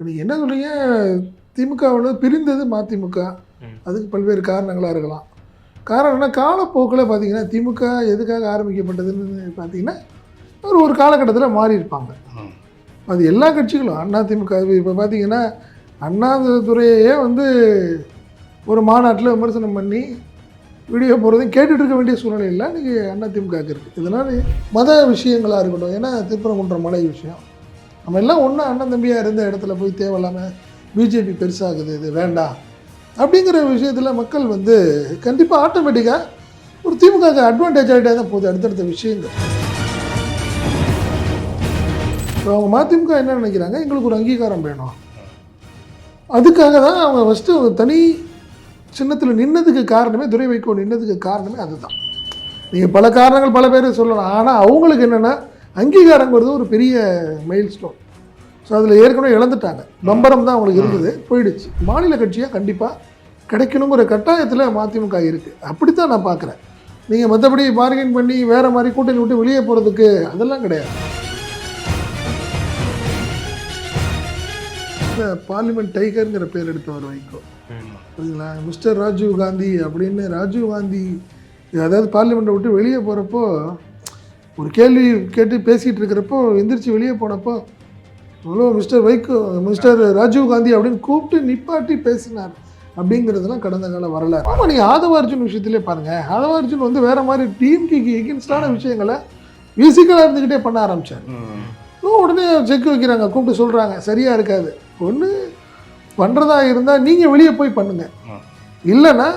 நீங்கள் என்ன சொல்றீங்க? திமுகவில் பிரிந்தது மதிமுக. அதுக்கு பல்வேறு காரணங்களாக இருக்கலாம். காரணம் என்ன? காலப்போக்கில் பார்த்தீங்கன்னா திமுக எதுக்காக ஆரம்பிக்கப்பட்டதுன்னு பார்த்தீங்கன்னா ஒரு ஒரு காலகட்டத்தில் மாறி இருப்பாங்க. ம். அது எல்லா கட்சிகளும். அண்ணா திமுக இப்போ பார்த்தீங்கன்னா அண்ணாதுரையே வந்து ஒரு மாநாட்டில் விமர்சனம் பண்ணி வீடியோ போகிறதையும் கேட்டுட்டு இருக்க வேண்டிய சூழ்நிலை இல்லை இன்றைக்கி அண்ணா திமுகவுக்கு இருக்குது இதனால் மத விஷயங்களாக இருக்கட்டும் ஏன்னா திருப்பரங்குன்றம் மலை விஷயம். நம்ம எல்லாம் ஒன்றா அண்ணன் தம்பியாக இருந்த இடத்துல போய் தேவையில்லாமல் பிஜேபி பெருசாகுது இது வேண்டாம். அப்படிங்கிற விஷயத்தில் மக்கள் வந்து கண்டிப்பாக ஆட்டோமேட்டிக்காக ஒரு திமுக அட்வான்டேஜ் ஆகிட்டே தான் போகுது அடுத்தடுத்த விஷயங்கள். இப்போ அவங்க மதிமுக என்ன நினைக்கிறாங்க? எங்களுக்கு ஒரு அங்கீகாரம் வேணும். அதுக்காக தான் அவங்க ஃபஸ்ட்டு தனி சின்னத்தில் நின்னதுக்கு காரணமே துரை வைக்கோ நின்னதுக்கு காரணமே அதுதான். நீங்கள் பல காரணங்கள் பல பேர் சொல்லலாம். ஆனால் அவங்களுக்கு என்னென்னா அங்கீகாரங்கிறது ஒரு பெரிய மைல் ஸ்டோன் ஸோ அதில் ஏற்கனவே இழந்துட்டாங்க. பம்பரம் தான் அவங்களுக்கு இருந்தது. போயிடுச்சு. மாநில கட்சியாக கண்டிப்பாக கிடைக்கணுங்கிற கட்டாயத்தில் மதிமுக இருக்குது அப்படித்தான் நான் பார்க்குறேன் நீங்கள் மற்றபடி பார்கெயின் பண்ணி வேறு மாதிரி கூட்டணி விட்டு வெளியே போகிறதுக்கு அதெல்லாம் கிடையாது. பார்லிமெண்ட் டைகருங்கிற பேர் எடுத்தவர் வைகோ ம். புரியுதுங்களா? மிஸ்டர் ராஜீவ் காந்தி அப்படின்னு ராஜீவ் காந்தி அதாவது பார்லிமெண்ட்டை விட்டு வெளியே போகிறப்போ ஒரு கேள்வி கேட்டு பேசிகிட்டு இருக்கிறப்போ எந்திரிச்சு வெளியே போனப்போ hello mister Vaiko mister Rajiv Gandhi அப்படின்னு கூப்பிட்டு நிப்பாட்டி பேசினார். அப்படிங்கிறதுலாம் கடந்த கால வரலாறு. ஆமாம் நீங்கள் ஆதவ அர்ஜுன் விஷயத்திலே பாருங்கள் ஆதவ அர்ஜுன் வந்து வேறு மாதிரி டிஎம்கேக்கு எகென்ஸ்டான விஷயங்களை விசிக்கலாக இருந்துக்கிட்டே பண்ண ஆரம்பித்தார். உடனே செக் வைக்கிறாங்க கூப்பிட்டு சொல்கிறாங்க சரியாக இருக்காது. ஒன்று பண்ணுறதா இருந்தால் நீங்கள் வெளியே போய் பண்ணுங்க. ம். இல்லைன்னா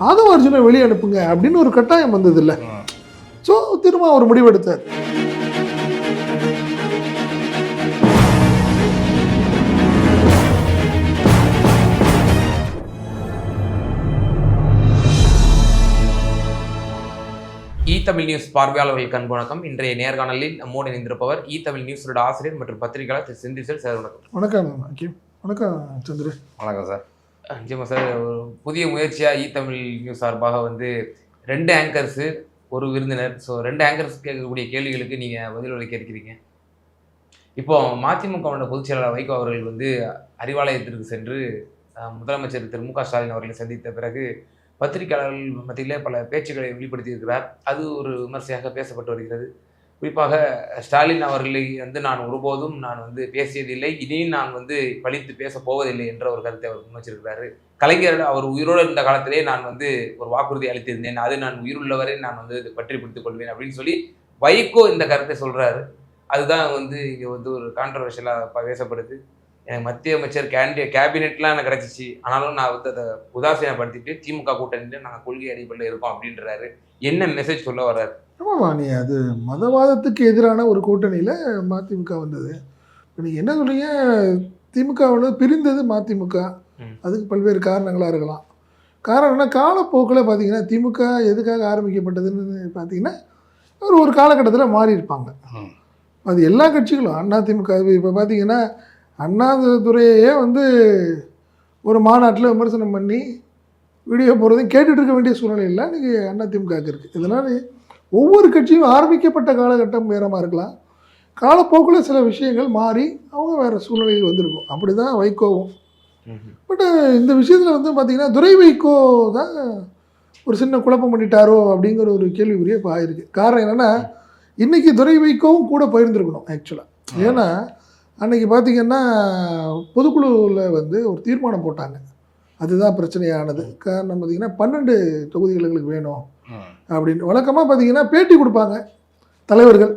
ஆதவ அர்ஜுனை வெளியே அனுப்புங்க அப்படின்னு ஒரு கட்டாயம் வந்தது இல்லை ம். ஸோ திரும்ப அவர் முடிவெடுத்தார். இ தமிழ் நியூஸ் பார்வையாளர்களுக்கு அன்பு வணக்கம். இன்றைய நேர்காணலில் நம்மோடு இணைந்திருப்பவர் இ தமிழ் நியூஸோட ஆசிரியர் மற்றும் பத்திரிகையாளர் திரு செந்தில் சார் வணக்கம். வணக்கம் வணக்கம் சந்திரு. வணக்கம் சார். நிச்சயமா சார் ஒரு புதிய முயற்சியாக இ தமிழ் நியூஸ் சார்பாக வந்து ரெண்டு ஆங்கர்ஸு ஒரு விருந்தினர். ஸோ ரெண்டு ஆங்கர்ஸ் கேட்கக்கூடிய கேள்விகளுக்கு நீங்கள் பதிலளிக்க இருக்கிறீங்க. இப்போ மதிமுகவோட பொதுச் செயலாளர் வைகோ அவர்கள் வந்து அறிவாலயத்திற்கு சென்று முதலமைச்சர் திரு மு க ஸ்டாலின் அவர்களை சந்தித்த பிறகு பத்திரிகையாளர்கள் மத்தியிலே பல பேச்சுக்களை வெளிப்படுத்தியிருக்கிறார். அது ஒரு விமர்சையாக பேசப்பட்டு வருகிறது. குறிப்பாக ஸ்டாலின் அவர்களை வந்து நான் ஒருபோதும் நான் வந்து பேசியதில்லை. இனியும் நான் வந்து பழித்து பேச போவதில்லை என்ற ஒரு கருத்தை அவர் முன்வச்சிருக்கிறாரு. கலைஞர் அவர் உயிரோடு இருந்த காலத்திலே நான் வந்து ஒரு வாக்குறுதி அளித்திருந்தேன். அது நான் உயிருள்ளவரை நான் வந்து பற்றி பிடித்துக் கொள்வேன் அப்படின்னு சொல்லி வைகோ இந்த கருத்தை சொல்கிறாரு அதுதான் வந்து இங்கே வந்து ஒரு கான்ட்ரவர்ஷியலாக பேசப்படுது. எனக்கு மத்திய அமைச்சர் கேண்டி கேபினெட்லாம் எனக்கு கிடச்சிச்சு. ஆனாலும் நான் வந்து அதை உதாசீனப்படுத்திட்டு திமுக கூட்டணியில் நாங்கள் கொள்கை அடிப்படையில் இருக்கோம் அப்படின்றாரு. என்ன மெசேஜ் சொல்ல வர்றாரு? ஆமாம்மா நீ அது மதவாதத்துக்கு எதிரான ஒரு கூட்டணியில் மதிமுக வந்தது. இப்போ நீங்கள் என்ன சொல்றீங்க? திமுகவில் பிரிந்தது மதிமுக. அதுக்கு பல்வேறு காரணங்களாக இருக்கலாம். காரணம் என்ன காலப்போக்கில் பார்த்தீங்கன்னா திமுக எதுக்காக ஆரம்பிக்கப்பட்டதுன்னு பார்த்தீங்கன்னா ஒரு ஒரு காலகட்டத்தில் மாறி இருப்பாங்க. ம். அது எல்லா கட்சிகளும் அண்ணா திமுக இப்போ பார்த்தீங்கன்னா அண்ணாதுரையே வந்து ஒரு மாநாட்டில் விமர்சனம் பண்ணி வீடியோ போகிறதையும் கேட்டுட்டு இருக்க வேண்டிய சூழ்நிலை இல்லை. இன்றைக்கி அண்ணா திமுகவுக்கு இருக்குது இதனால் ஒவ்வொரு கட்சியும் ஆரம்பிக்கப்பட்ட காலகட்டம் வேறமாக இருக்கலாம். காலப்போக்கில் சில விஷயங்கள் மாறி அவங்க வேறு சூழ்நிலையில் வந்திருக்கும். அப்படி தான் வைகோவும் பட் இந்த விஷயத்தில் வந்து பார்த்திங்கன்னா துரை வைகோ தான் ஒரு சின்ன குழப்பம் பண்ணிட்டாரோ அப்படிங்கிற ஒரு கேள்விக்குரிய இப்போ ஆயிருக்கு. காரணம் என்னென்னா இன்றைக்கி துரை வைகோவும் கூட போயிருந்துருக்கணும் ஆக்சுவலாக ஏன்னா அன்னைக்கு பார்த்தீங்கன்னா பொதுக்குழுவில் வந்து ஒரு தீர்மானம் போட்டாங்க. அதுதான் பிரச்சனையானது. காரணம் பார்த்தீங்கன்னா பன்னெண்டு தொகுதிகள் எங்களுக்கு வேணும் அப்படின்னு. வழக்கமாக பார்த்தீங்கன்னா பேட்டி கொடுப்பாங்க தலைவர்கள்.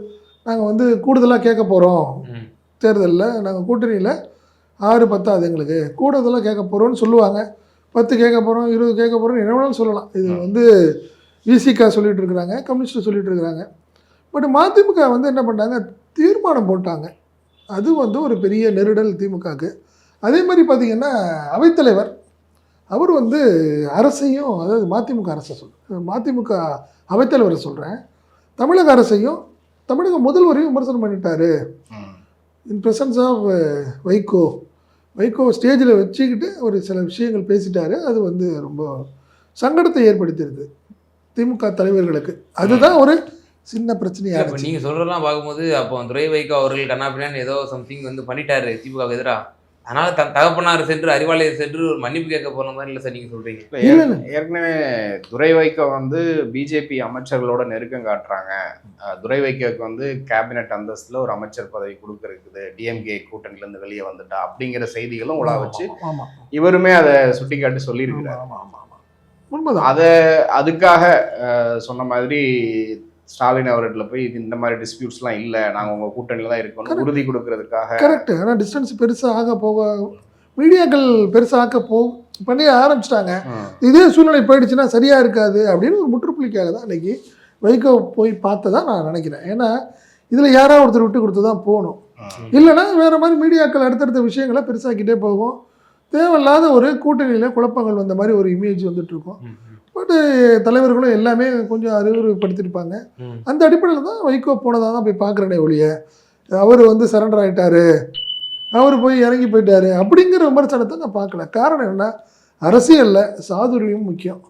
நாங்கள் வந்து கூடுதலாக கேட்க போகிறோம். தேர்தலில் நாங்கள் கூட்டணியில் ஆறு பத்தாது எங்களுக்கு. கூடுதலாக கேட்க போகிறோம்னு சொல்லுவாங்க. பத்து கேட்க போகிறோம் இருபது கேட்க போகிறோம் என்ன வேணாலும் சொல்லலாம். இது வந்து விசிகா சொல்லிட்டு இருக்கிறாங்க கம்யூனிஸ்ட் சொல்லிட்டு இருக்கிறாங்க. பட் மதிமுக வந்து என்ன பண்ணாங்க தீர்மானம் போட்டாங்க. அது வந்து ஒரு பெரிய நெருடல் திமுகவுக்கு அதே மாதிரி பார்த்தீங்கன்னா அவைத்தலைவர் அவர் வந்து அரசையும் அதாவது மதிமுக அரசை சொல் மதிமுக அவைத்தலைவரை சொல்கிறேன் தமிழக அரசையும் தமிழக முதல்வரையும் விமர்சனம் பண்ணிட்டாரு. In presence of Vaiko. Vaiko ஸ்டேஜில் வச்சுக்கிட்டு ஒரு சில விஷயங்கள் பேசிட்டாரு. அது வந்து ரொம்ப சங்கடத்தை ஏற்படுத்தியிருக்கு திமுக தலைவர்களுக்கு. அதுதான் ஒரு சின்ன இப்போ பிரச்சனையாக நீங்க சொல்றதெல்லாம் பார்க்கும்போது அப்போ துரை வைகோ அவர்கள் கண்ணாபின்னான்னு ஏதோ சம்திங் வந்து பண்ணிட்டாரு திமுக எதிரா? அதனால தன் தகப்பனார் சென்று அறிவாலயர் சென்று ஒரு மன்னிப்பு கேட்க போன மாதிரி இல்லை சார் நீங்க சொல்றீங்க. ஏற்கனவே துரை வைகோ வந்து பிஜேபி அமைச்சர்களோட நெருக்கம் காட்டுறாங்க. அஹ், துரை வைகோக்கு வந்து கேபினெட் அந்தஸ்துல ஒரு அமைச்சர் பதவி கொடுக்கறதுக்கு டிஎம்கே கூட்டணில இருந்து வெளியே வந்துட்டா அப்படிங்கிற செய்திகளும் உலா வச்சு இவருமே அதை சுட்டிக்காட்டி சொல்லியிருக்கிறார். உண்மைதான். அத அதுக்காக சொன்ன மாதிரி ஸ்டாலின் அவர்கிட்ட போய் இந்த மாதிரி டிஸ்பியூட்ஸ்லாம் இல்ல நாங்க உங்க கூட்டணியில தான் இருக்கணும். உறுதி கொடுக்கறதுக்காக. கரெக்ட் ஆனால் டிஸ்டன்ஸ் பெருசாக ஆக போக மீடியாக்கள் பெருசாக போ பண்ணி ஆரம்பிச்சிட்டாங்க. இதே சூழ்நிலை போயிடுச்சுன்னா சரியாக இருக்காது அப்படின்னு ஒரு முற்றுப்புள்ளிக்காக தான் இன்னைக்கு வைகோ போய் பார்த்ததா நான் நினைக்கிறேன். ஏன்னா இதில் யாராவது ஒருத்தர் விட்டு கொடுத்து தான் போகணும். இல்லைன்னா வேறு மாதிரி மீடியாக்கள் அடுத்தடுத்த விஷயங்களை பெருசாக்கிட்டே போகும். தேவையில்லாத ஒரு கூட்டணியில் குழப்பங்கள் வந்த மாதிரி ஒரு இமேஜ் வந்துட்டு இருக்கும். பட் தலைவர்களும் எல்லாமே கொஞ்சம் அறிவுறுப்படுத்தியிருப்பாங்க. அந்த அடிப்படையில் தான் வைகோ போனதாக தான் போய் பார்க்குறேனே ஒழிய அவர் வந்து சரண்டர் ஆயிட்டாரு அவர் போய் இறங்கி போயிட்டாரு அப்படிங்கிற விமர்சனத்தை நான் பார்க்கல காரணம் என்ன அரசியலில் சாதுரியம் முக்கியம்.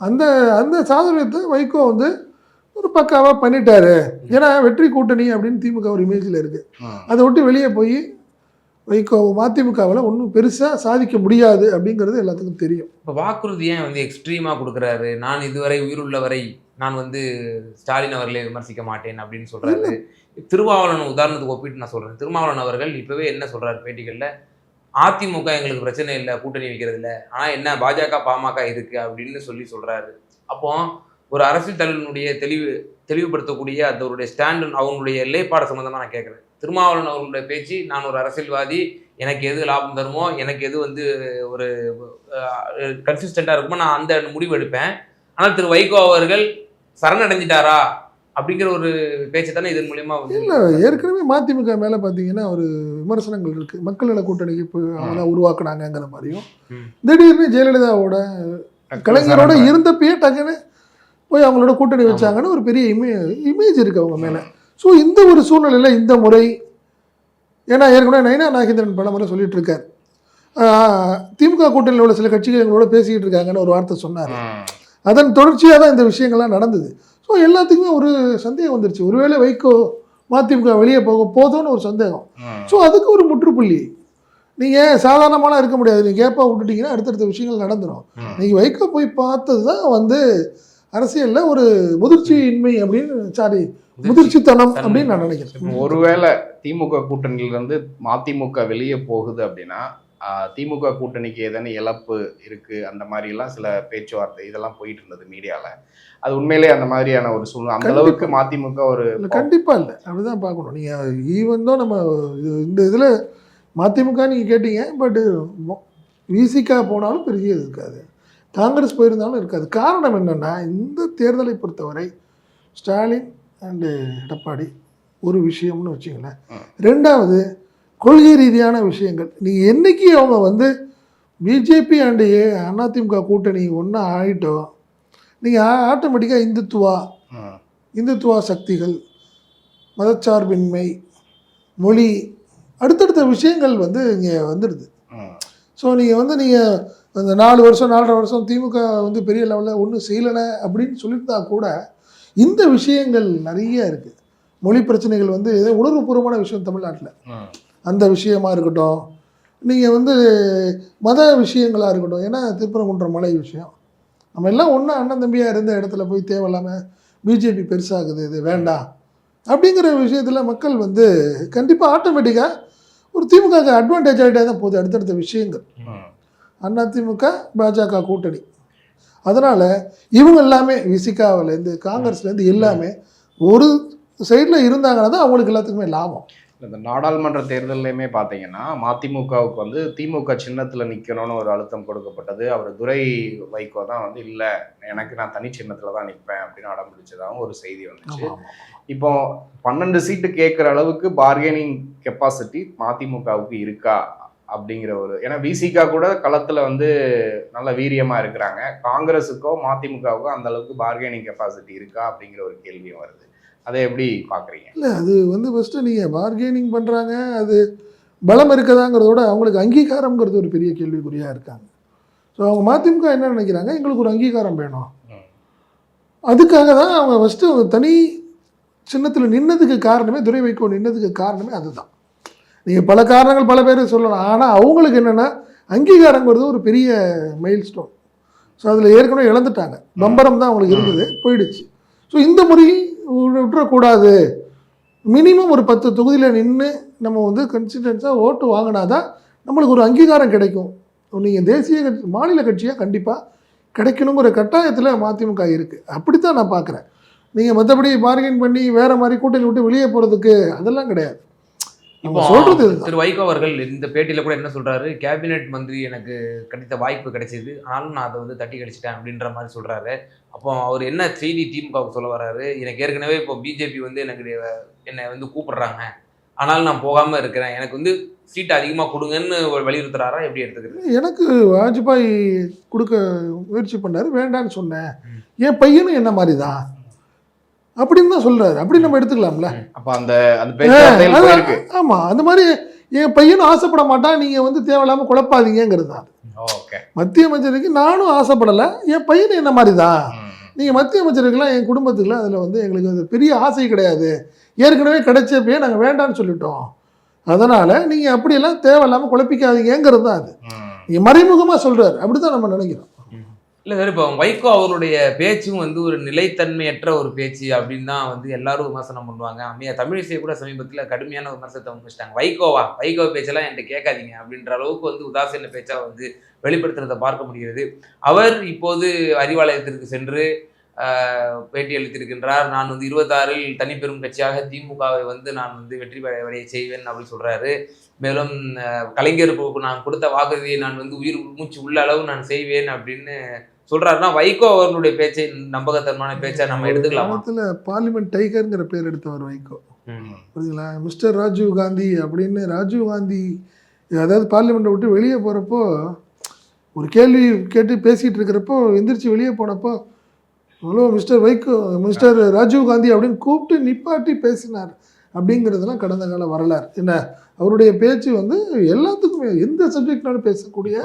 அந்த அந்த சாதுரியத்தை வைகோ வந்து ஒரு பக்காவாக பண்ணிட்டாரு ஏன்னா வெற்றி கூட்டணி அப்படின்னு திமுக ஒரு இமேஜில் இருக்குது. அதை விட்டு வெளியே போய் வைகோ மதிமுகவில் ஒன்றும் பெருசாக சாதிக்க முடியாது அப்படிங்கிறது எல்லாத்துக்கும் தெரியும். இப்போ வாக்குறுதி ஏன் வந்து எக்ஸ்ட்ரீமா கொடுக்குறாரு? நான் இதுவரை உயிருள்ள வரை நான் வந்து ஸ்டாலின் அவர்களை விமர்சிக்க மாட்டேன் அப்படின்னு சொல்றாரு. திருமாவளவன் உதாரணத்துக்கு ஒப்பிட்டு நான் சொல்றேன். திருமாவளவன் அவர்கள் இப்பவே என்ன சொல்றாரு பேட்டிகள்ல? அதிமுக எங்களுக்கு பிரச்சனை இல்லை கூட்டணி வைக்கிறது இல்லை. ஆனா என்ன பாஜக பாமக இருக்கு அப்படின்னு சொல்லி சொல்றாரு. அப்போ ஒரு அரசியல் தலைவனுடைய தெளிவு தெளிவுபடுத்தக்கூடிய அதோடைய ஸ்டாண்டு அவங்களுடைய எல்லைப்பாட சம்மந்தமாக நான் கேட்குறேன் திருமாவளவன் அவர்களுடைய பேச்சு நான் ஒரு அரசியல்வாதி எனக்கு எது லாபம் தருமோ எனக்கு எது வந்து ஒரு கன்சிஸ்டண்டாக இருக்குமோ நான் அந்த முடிவு எடுப்பேன். ஆனால் திரு வைகோ அவர்கள் சரணடைஞ்சிட்டாரா அப்படிங்கிற ஒரு பேச்சு தானே இதன் மூலியமா வந்து இல்லை ஏற்கனவே மதிமுக மேலே பார்த்தீங்கன்னா ஒரு விமர்சனங்கள் இருக்குது மக்கள் நல கூட்டணிக்கு இப்போ அவங்க தான் உருவாக்குனாங்கங்கிற மாதிரியும். திடீர்னு ஜெயலலிதாவோட கலைஞரோட இருந்தப்பயே டக்குன்னு போய் அவங்களோட கூட்டணி வச்சாங்கன்னு ஒரு பெரிய இமே இமேஜ் இருக்குது அவங்க மேலே. ஸோ இந்த ஒரு சூழ்நிலையில் இந்த முறை ஏன்னா ஏற்கனவே நைனா நாகேந்திரன் பல முறை சொல்லிட்டு இருக்கார் திமுக கூட்டணியில் உள்ள சில கட்சிகள் எங்களோட பேசிக்கிட்டு இருக்காங்கன்னு ஒரு வார்த்தை சொன்னார். அதன் தொடர்ச்சியாக தான் இந்த விஷயங்கள்லாம் நடந்தது. ஸோ எல்லாத்துக்குமே ஒரு சந்தேகம் வந்துருச்சு. ஒருவேளை வைகோ மதிமுக வெளியே போக போதும்னு ஒரு சந்தேகம். ஸோ அதுக்கு ஒரு முற்றுப்புள்ளி. நீங்கள் சாதாரணமாலாம் இருக்க முடியாது. நீங்கள் கேப்பாக விட்டுட்டீங்கன்னா அடுத்தடுத்த விஷயங்கள் நடந்துடும். நீங்கள் வைகோ போய் பார்த்தது தான் வந்து அரசியலில் ஒரு முதிர்ச்சியின்மை அப்படின்னு சாரி முதிர்ச்சித்தனம் அப்படின்னு நான் நினைக்கிறேன். ஒருவேளை திமுக கூட்டணியில இருந்து மதிமுக வெளியே போகுது அப்படின்னா திமுக கூட்டணிக்கு ஏதேனும் இழப்பு இருக்கு அந்த மாதிரி எல்லாம் சில பேச்சுவார்த்தை இதெல்லாம் போயிட்டு இருந்தது மீடியால. அது உண்மையிலே அந்த மாதிரியான ஒரு சூழ்நிலை அந்த. அளவுக்கு மதிமுக ஒரு இல்லை கண்டிப்பாக இல்லை. அப்படிதான் பார்க்கணும். நீங்கள் ஈவன் தான் நம்ம இந்த இதில் மதிமுக நீங்கள் கேட்டீங்க பட்டு விசிகா போனாலும் பெரிய இருக்காது. காங்கிரஸ் போயிருந்தாலும் இருக்காது காரணம் என்னென்னா இந்த தேர்தலை பொறுத்தவரை ஸ்டாலின் அண்டு எடப்பாடி ஒரு விஷயம்னு வச்சுங்களேன். ரெண்டாவது கொள்கை ரீதியான விஷயங்கள் நீங்கள் என்னைக்கு அவங்க வந்து பிஜேபி அண்டு அதிமுக கூட்டணி ஒன்றா ஆகிட்டோம் நீங்கள் ஆட்டோமேட்டிக்காக இந்துத்துவா. இந்துத்துவா சக்திகள் மதச்சார்பின்மை மொழி அடுத்தடுத்த விஷயங்கள் வந்து இங்கே வந்துடுது. ஸோ நீங்கள் வந்து நீங்கள் அந்த நாலு வருஷம் நாலரை வருஷம் திமுக வந்து பெரிய லெவலில் ஒன்றும் செய்யலை அப்படின்னு சொல்லியிருந்தா கூட இந்த விஷயங்கள் நிறைய இருக்குது மொழி பிரச்சனைகள் வந்து உணர்வுபூர்வமான விஷயம் தமிழ்நாட்டில். அந்த விஷயமா இருக்கட்டும் நீங்கள் வந்து மத விஷயங்களாக இருக்கட்டும் ஏன்னா திருப்பரங்குன்றம் மலை விஷயம் நம்ம எல்லாம் ஒன்றா அண்ணன் தம்பியாக இருந்த இடத்துல போய் தேவையில்லாமல் பிஜேபி பெருசாகுது இது வேண்டாம் அப்படிங்கிற விஷயத்தில் மக்கள் வந்து கண்டிப்பாக ஆட்டோமேட்டிக்காக ஒரு திமுக அட்வான்டேஜ் ஆகிட்டே தான் போகுது அடுத்தடுத்த விஷயங்கள். அதிமுக பாஜக கூட்டணி. அதனால் இவங்க எல்லாமே விசிகாவிலேருந்து காங்கிரஸ்லேருந்து எல்லாமே ஒரு சைடில் இருந்தாங்கன்னா தான் அவங்களுக்கு எல்லாத்துக்குமே லாபம். இந்த நாடாளுமன்ற தேர்தல்லையுமே பார்த்தீங்கன்னா மதிமுகவுக்கு வந்து திமுக சின்னத்துல நிக்கணும்னு ஒரு அழுத்தம் கொடுக்கப்பட்டது. அவர் துரை வைகோ தான் வந்து இல்ல எனக்கு நான் தனி சின்னத்துல தான் நிற்பேன் அப்படின்னு அடம் பிடிச்சதாகவும் ஒரு செய்தி வந்துச்சு. இப்போ பன்னெண்டு சீட்டு கேட்குற அளவுக்கு பார்கெனிங் கெப்பாசிட்டி மதிமுகவுக்கு இருக்கா? அப்படிங்கிற ஒரு ஏன்னா விசிகா கூட களத்துல வந்து நல்ல வீரியமா இருக்கிறாங்க. காங்கிரஸுக்கோ மதிமுகவுக்கோ அந்த அளவுக்கு பார்கெனிங் கெப்பாசிட்டி இருக்கா அப்படிங்கிற ஒரு கேள்வியும் வருது. அதை எப்படி பாக்குறீங்க இல்லை அது வந்து ஃபஸ்ட்டு நீங்கள் பார்கெனிங் பண்ணுறாங்க அது பலம் இருக்கதாங்கிறதோட அவங்களுக்கு அங்கீகாரம்ங்கிறது ஒரு பெரிய கேள்விக்குறியாக இருக்காங்க. ஸோ அவங்க மதிமுக என்ன நினைக்கிறாங்க? எங்களுக்கு ஒரு அங்கீகாரம் வேணும். அதுக்காக தான் அவங்க ஃபஸ்ட்டு தனி சின்னத்தில் நின்னதுக்கு காரணமே துரை வைகோ நின்னதுக்கு காரணமே அதுதான். நீங்கள் பல காரணங்கள் பல பேர் சொல்லலாம். ஆனால் அவங்களுக்கு என்னென்னா அங்கீகாரங்கிறது ஒரு பெரிய மைல் ஸ்டோன் ஸோ அதில் ஏற்கனவே இழந்துட்டாங்க. பம்பரம் தான் அவங்களுக்கு இருந்தது போயிடுச்சு. ஸோ இந்த முறை விட- விட்டுறக்கூடாது. மினிமம் ஒரு பத்து தொகுதியில் நின்று நம்ம வந்து கன்சிஸ்டன்ஸாக ஓட்டு வாங்கினாதான் நம்மளுக்கு ஒரு அங்கீகாரம் கிடைக்கும். நீங்கள் தேசிய கட்சி மாநில கட்சியாக கண்டிப்பாக கிடைக்கணுங்கிற கட்டாயத்தில் மதிமுக இருக்குது அப்படித்தான் நான் பார்க்குறேன் நீங்கள் மற்றபடி பார்கெயின் பண்ணி வேறு மாதிரி கூட்டணி விட்டு வெளியே போகிறதுக்கு அதெல்லாம் கிடையாது. இப்போ இதுதான். திரு வைகோ அவர்கள் இந்த பேட்டியில கூட என்ன சொல்றாரு? கேபினெட் மந்திரி எனக்கு கிடைத்த வாய்ப்பு கிடைச்சது. ஆனாலும் நான் அதை வந்து தட்டி கழிச்சிட்டேன் அப்படின்ற மாதிரி சொல்றாரு. அப்போ அவர் என்ன செய்தி திமுகவுக்கு சொல்ல வர்றாரு? எனக்கு ஏற்கனவே இப்போ பிஜேபி வந்து எனக்கு என்னை வந்து கூப்பிடுறாங்க. ஆனாலும் நான் போகாம இருக்கிறேன். எனக்கு வந்து சீட் அதிகமா கொடுங்கன்னு ஒரு வலியுறுத்துறாரா? எப்படி எடுத்துக்கிறது? எனக்கு வாஜ்பாய் கொடுக்க முயற்சி பண்ணார். வேண்டான்னு சொன்னேன். என் பையனும் என்ன மாதிரி தான் அப்படின்னு தான் சொல்கிறாரு அப்படி நம்ம எடுத்துக்கலாம்ல. அப்ப அந்த ஆமா அந்த மாதிரி என் பையனும் ஆசைப்பட மாட்டான். நீங்க வந்து தேவையில்லாம குழப்பாதீங்கிறது தான். மத்திய அமைச்சருக்கு நானும் ஆசைப்படலை. என் பையன் என்ன மாதிரி தான் நீங்கள் மத்திய அமைச்சருக்கெல்லாம் என் குடும்பத்துக்குலாம் அதில் வந்து எங்களுக்கு அது பெரிய ஆசை கிடையாது. ஏற்கனவே கிடைச்சப்பயே நாங்கள் வேண்டாம்னு சொல்லிட்டோம். அதனால் நீங்கள் அப்படியெல்லாம் தேவையில்லாமல் குழப்பிக்காதீங்கிறது தான் அது. நீங்கள் மறைமுகமாக சொல்கிறார் அப்படி தான் நம்ம நினைக்கிறோம். இல்லை சார் இப்போ வைகோ அவருடைய பேச்சும் வந்து ஒரு நிலைத்தன்மையற்ற ஒரு பேச்சு அப்படின்னு தான் வந்து எல்லாரும் விமர்சனம் பண்ணுவாங்க. அம்மையா தமிழிசை கூட சமீபத்தில் கடுமையான விமர்சனத்தை முன்வச்சிட்டாங்க. வைகோவா? வைகோ பேச்செல்லாம் என்கிட்ட கேட்காதீங்க அப்படின்ற அளவுக்கு வந்து உதாசீன பேச்சாக வந்து வெளிப்படுத்துறதை பார்க்க முடிகிறது. அவர் இப்போது அறிவாலயத்திற்கு சென்று பேட்டி அளித்திருக்கின்றார். நான் வந்து இருபத்தாறில் தனிப்பெரும் கட்சியாக திமுகவை வந்து நான் வந்து வெற்றி பெற செய்வேன் அப்படின்னு சொல்கிறாரு மேலும் கலைஞருக்கு நான் கொடுத்த வாக்குறுதியை நான் வந்து உயிர் மூச்சு உள்ள அளவு நான் செய்வேன் அப்படின்னு சொல்றாருன்னா வைகோ அவர்களுடைய பேச்சை நம்பகத்தன்மான பேச்சா நம்ம எடுத்துக்கலாமா? காலத்தில் பார்லிமெண்ட் டைகருங்கிற பேர் எடுத்தவர் வைகோ. புரியுதுங்களா? மிஸ்டர் ராஜீவ் காந்தி அப்படின்னு ராஜீவ் காந்தி அதாவது பார்லிமெண்ட்டை விட்டு வெளியே போகிறப்போ ஒரு கேள்வி கேட்டு பேசிகிட்டு இருக்கிறப்போ எந்திரிச்சு வெளியே போனப்போ hello mister Vaiko mister Rajiv Gandhi அப்படின்னு கூப்பிட்டு நிப்பாட்டி பேசினார். அப்படிங்கிறதெல்லாம் கடந்த கால வரலாறு என்ன அவருடைய பேச்சு வந்து எல்லாத்துக்குமே எந்த சப்ஜெக்ட்னாலும் பேசக்கூடிய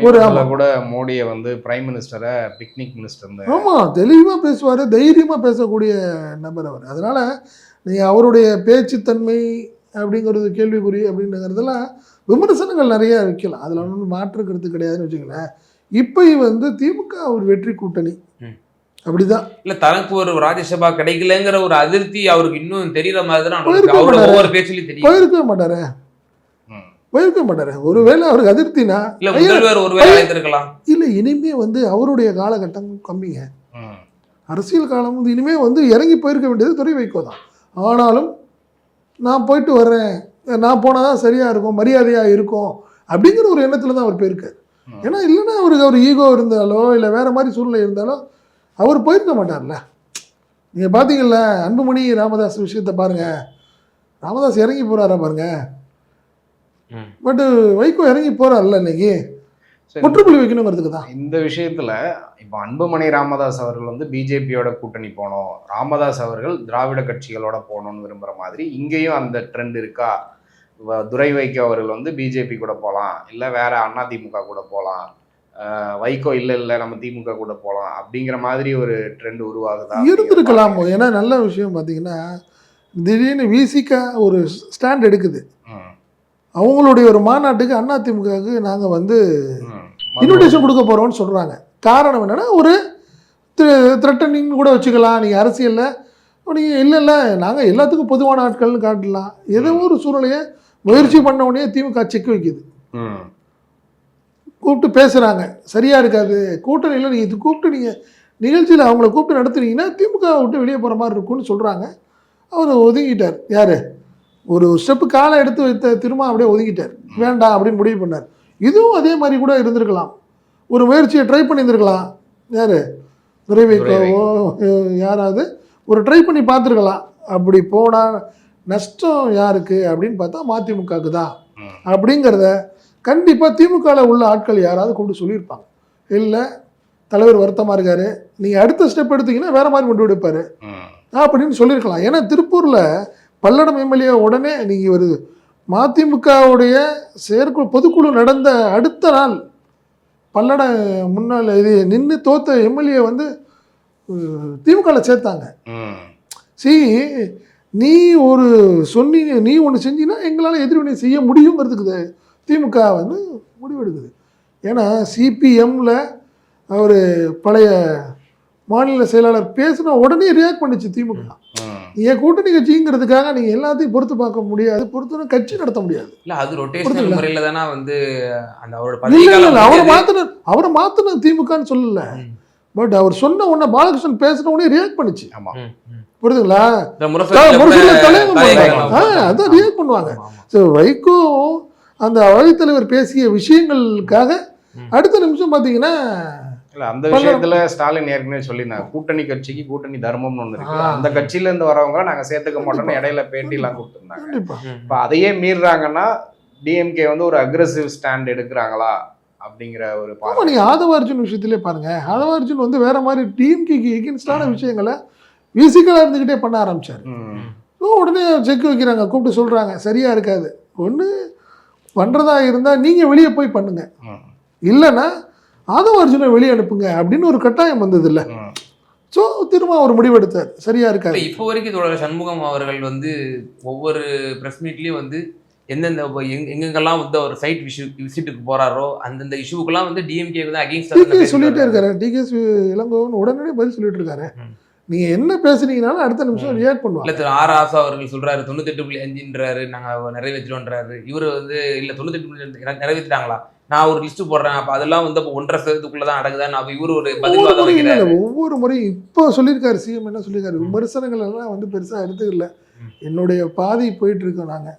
கூட ஒரு. கூட மோடியை வந்து பிரைம் மினிஸ்டரை பிக்னிக் மினிஸ்டர் ஆமாம் தெளிவாக பேசுவார் தைரியமாக பேசக்கூடிய நபர் அவர் அதனால் நீங்கள் அவருடைய பேச்சுத்தன்மை அப்படிங்கிறது கேள்விக்குறி அப்படிங்கிறதெல்லாம் விமர்சனங்கள் நிறைய வைக்கலாம் அதில் ஒன்றும் மாற்று கருத்து கிடையாதுன்னு வச்சுங்களேன் இப்போ வந்து திமுக ஒரு வெற்றி கூட்டணி. அப்படிதான். இல்ல தனக்கு ஒரு ராஜ்யசபா கிடைக்கலங்கிற ஒரு அதிருப்தி அவருக்கு இன்னும் தெரியற மாதிரி தான் போயிருக்க. ஒவ்வொரு பேச்சுலயும் தெரியும். போயிருக்கவே மாட்டாரு. போயிருக்க மாட்டாரு. ஒருவேளை அவருக்கு அதிருப்தினா இல்ல முதல்வர் ஒருவேளை அழைத்திருக்கலாம் இல்லை இனிமே வந்து அவருடைய காலகட்டம் கம்மிங்க. அரசியல் காலம் வந்து இனிமே வந்து இறங்கி போயிருக்க வேண்டியது துறை வைக்கோ தான். ஆனாலும் நான் போயிட்டு வர்றேன். நான் போனால் தான் சரியாக இருக்கும் மரியாதையாக இருக்கும் அப்படிங்கிற ஒரு எண்ணத்தில் தான் அவர் போயிருக்கார். ஏன்னா இல்லைன்னா அவருக்கு அவர் ஈகோ இருந்தாலோ இல்லை வேறு மாதிரி சூழ்நிலை இருந்தாலோ அவர் போயிருக்க மாட்டார்ல. நீங்கள் பார்த்தீங்கல்ல அன்புமணி ராமதாஸ் விஷயத்தை பாருங்கள் ராமதாஸ் இறங்கி போகிறாரா பாருங்க. ம். பட்டு வைகோ இறங்கி போகிறார்ல இன்னைக்கு. முற்றுப்புள்ளி வைக்கணுங்கிறதுக்கு தான். இந்த விஷயத்துல இப்ப அன்புமணி ராமதாஸ் அவர்கள் வந்து பிஜேபியோட கூட்டணி போகணும் ராமதாஸ் அவர்கள் திராவிட கட்சிகளோட போகணும்னு விரும்புற மாதிரி இங்கேயும் அந்த ட்ரெண்ட் இருக்கா? துரை வைகோ அவர்கள் வந்து பிஜேபி கூட போகலாம் இல்ல வேற அண்ணா திமுக கூட போகலாம் வைகோ இல்ல இல்ல நம்ம திமுக கூட போகலாம் அப்படிங்கிற மாதிரி ஒரு ட்ரெண்ட் உருவாகுதா இருந்திருக்கலாமோ ஏன்னா நல்ல விஷயம் பார்த்தீங்கன்னா திடீர்னு விசிகா ஒரு ஸ்டாண்ட் எடுக்குது. அவங்களுடைய ஒரு மாநாட்டுக்கு அதிமுகவுக்கு நாங்கள் வந்து. இன்விடேஷன் கொடுக்க போகிறோம்னு சொல்கிறாங்க காரணம் என்னென்னா ஒரு த்ரெட்டனிங் கூட வச்சுக்கலாம். நீங்கள் அரசியலில் நீங்கள் இல்லை இல்லை நாங்கள் எல்லாத்துக்கும் பொதுவான ஆட்கள்னு காட்டலாம். ஏதோ ஒரு சூழ்நிலையை முயற்சி பண்ண உடனே திமுக செக் வைக்குது. கூப்பிட்டு பேசுகிறாங்க சரியாக இருக்காது. கூட்டணியில் நீங்கள் இது கூப்பிட்டு நீங்கள் நிகழ்ச்சியில் அவங்கள கூப்பிட்டு நடத்துனீங்கன்னா திமுக விட்டு வெளியே போகிற மாதிரி இருக்கும்னு சொல்கிறாங்க அவர் ஒதுங்கிட்டார். யார்? ஒரு ஸ்டெப்பு காலை எடுத்து வைத்த திரும்ப அப்படியே ஒதுங்கிட்டார். வேண்டாம் அப்படின்னு முடிவு பண்ணார். இதுவும் அதே மாதிரி கூட இருந்திருக்கலாம். ஒரு முயற்சியை ட்ரை பண்ணியிருந்திருக்கலாம். யார்? துரை வைகோவோ யாராவது ஒரு ட்ரை பண்ணி பார்த்துருக்கலாம். அப்படி போனால் நஷ்டம் யாருக்கு அப்படின்னு பார்த்தா மதிமுகவுக்கு தான். அப்படிங்கிறத கண்டிப்பாக திமுகவில் உள்ள ஆட்கள் யாராவது கொண்டு சொல்லியிருப்பாங்க. இல்லை தலைவர் வருத்தமாக இருக்காரு. நீங்கள் அடுத்த ஸ்டெப் எடுத்தீங்கன்னா வேறு மாதிரி கொண்டு எடுப்பார். அப்படின்னு சொல்லியிருக்கலாம். ஏன்னா திருப்பூரில் பல்லடம் எம்எல்ஏ உடனே நீங்கள் ஒரு மதிமுகவுடைய செயற்குழு பொதுக்குழு நடந்த அடுத்த நாள் பல்லட முன்னாள் இது நின்று தோத்த எம்எல்ஏ வந்து திமுகவில் சேர்த்தாங்க. சி நீ ஒரு சொன்னீங்க நீ ஒன்று செஞ்சீன்னா எங்களால் எதிர்வினை செய்ய முடியுங்கிறதுக்கு திமுக வந்து முடிவெடுக்குது. ஏன்னா சிபிஎம்மில் அவர் பழைய மாநில செயலாளர் பேசின உடனே ரியாக்ட் பண்ணுச்சு திமுக. என் கூட்டணி கட்சிங்கிறதுக்காக நீங்கள் எல்லாத்தையும் பொறுத்து பார்க்க முடியாது பொறுத்து கட்சி நடத்த முடியாது. இல்ல அது ரொட்டேஷனல் புரியுதுங்களா? முறையில தானே வந்து அந்த அவரோட இல்ல பதவி இல்ல காலம் இல்ல அவரை. மாத்தின அவரை மாத்தின திமுகன்னு சொல்லல. பட் அவர் சொன்ன உடனே பாலகிருஷ்ணன் பேசின உடனே ரியாக்ட் பண்ணுச்சு. ஆமா. ம், ம். புரியுதுங்களா? தலைவர் அதான் react பண்ணுவாங்க. ஸோ வைகோ அந்த அவைத்தலைவர் பேசிய விஷயங்களுக்காக. அடுத்த நிமிஷம் பார்த்தீங்கன்னா இல்ல அந்த விஷயத்துல ஸ்டாலின் ஏற்கனவே சொல்லியிருந்தாங்க கூட்டணி கட்சிக்கு கூட்டணி தர்மம்னு ஒண்ணு இருக்கு. அந்த கட்சியில இருந்து வரவங்க நாங்க சேர்த்துக்க மாட்டோம்னு இடையில பேட்டி எல்லாம் கொடுத்துருந்தாங்க இப்ப அதையே மீறுறாங்கன்னா டிஎம்கே வந்து ஒரு அக்ரஸிவ் ஸ்டாண்ட் எடுக்கிறாங்களா அப்படிங்கிற ஒரு ஆமா பார்வை. நீங்க ஆதவ அர்ஜுன் விஷயத்திலே பாருங்க. ஆதவ அர்ஜுன் வந்து வேற மாதிரி டிஎம்கேக்கு எகென்ஸ்டான விஷயங்களை விசிக்கலாக இருந்துக்கிட்டே பண்ண ஆரம்பிச்சாரு. உடனே செக் வைக்கிறாங்க கூப்பிட்டு சொல்றாங்க சரியா இருக்காது. ஒன்று பண்றதா இருந்தா நீங்க வெளியே போய் பண்ணுங்க ம். இல்லைன்னா ஆதவ அர்ஜுனை வெளியே அனுப்புங்க அப்படின்னு ஒரு கட்டாயம் வந்தது இல்ல. ஸோ திரும்ப அவர் முடிவெடுத்தார் சரியா இல்ல, இருக்காது இப்போ வரைக்கும் தோழர் சண்முகம் அவர்கள் வந்து ஒவ்வொரு பிரஸ் மீட்லயும் வந்து எந்தெந்த எங்கெங்கெல்லாம் வந்து அவர் சைட் விஷு விசிட்டுக்கு போறாரோ அந்தந்த இஷ்யூக்கெல்லாம் வந்து டிஎம்கே வந்து டிகே சொல்லிட்டே அகேன்ஸ்ட் இருக்காரு டிகேஎஸ் இளங்கோவன் உடனே பதில் சொல்லிட்டு இருக்காரு. நீங்க என்ன பேசுனீங்கனாலும் அடுத்த நிமிஷம் ரியாக்ட் பண்ணுவாங்க. இல்ல திரு ஆர் ஆசா அவர்கள் சொல்றாரு தொண்ணூத்தெட்டு புள்ளி அஞ்சுன்றாரு நாங்க நிறைவேற்றிடுவோன்றாரு. இவரு வந்து இல்ல தொண்ணூத்தெட்டு புள்ளி நிறைவேற்றிட்டாங்களா? நான் ஒரு லிஸ்ட் போடுறேன் அப்ப அதெல்லாம் வந்து அப்ப ஒன்றரை சதவீதத்துக்குள்ளதான் அடங்குதான் அப்ப இவரு ஒரு இல்ல, ஒவ்வொரு முறையும் இப்போ சொல்லியிருக்காரு சிஎம் என்ன சொல்லியிருக்காரு. விமர்சனங்கள் எல்லாம் வந்து பெருசா எடுத்துக்கல. என்னுடைய பாதை போயிட்டு இருக்கோம் நாங்க.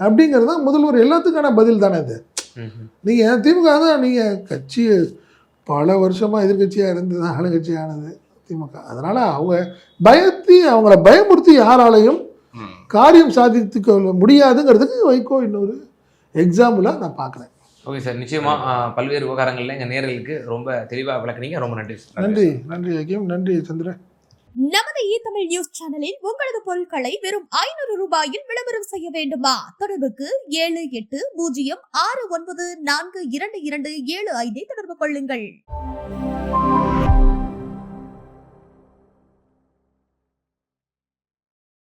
அப்படிங்கிறது தான் முதல்வர் எல்லாத்துக்கான பதில் தானே ம். நீங்க திமுக தான் நீங்க கட்சி பல வருஷமா எதிர்க்கட்சியா இருந்தது ஆளுங்கட்சி ஆனது. திமுக. அதனால அவங்க பயத்தி அவங்கள பயமுறுத்தி யாராலையும். காரியம் சாதித்துக்க முடியாதுங்கிறதுக்கு வைகோ இன்னொரு எக்ஸாம்பிளா நான் பார்க்குறேன். ஓகே சார் நிச்சயமா ஆஹ், பல்வேறு விவகாரங்கள்ல எங்க நேர்களுக்கு ரொம்ப தெளிவா விளக்குனீங்க. ரொம்ப நன்றி நன்றி நன்றி ஐக்கியம் நன்றி சந்திரன் நமது இ தமிழ் நியூஸ் சேனலில் உங்களது பொருட்களை வெறும் ஐநூறு ரூபாயில் விளம்பரம் செய்ய வேண்டுமா? தொடர்புக்கு ஏழு எட்டு பூஜ்ஜியம் ஆறு ஒன்பது நான்கு இரண்டு இரண்டு ஏழு ஐந்தை தொடர்பு கொள்ளுங்கள்.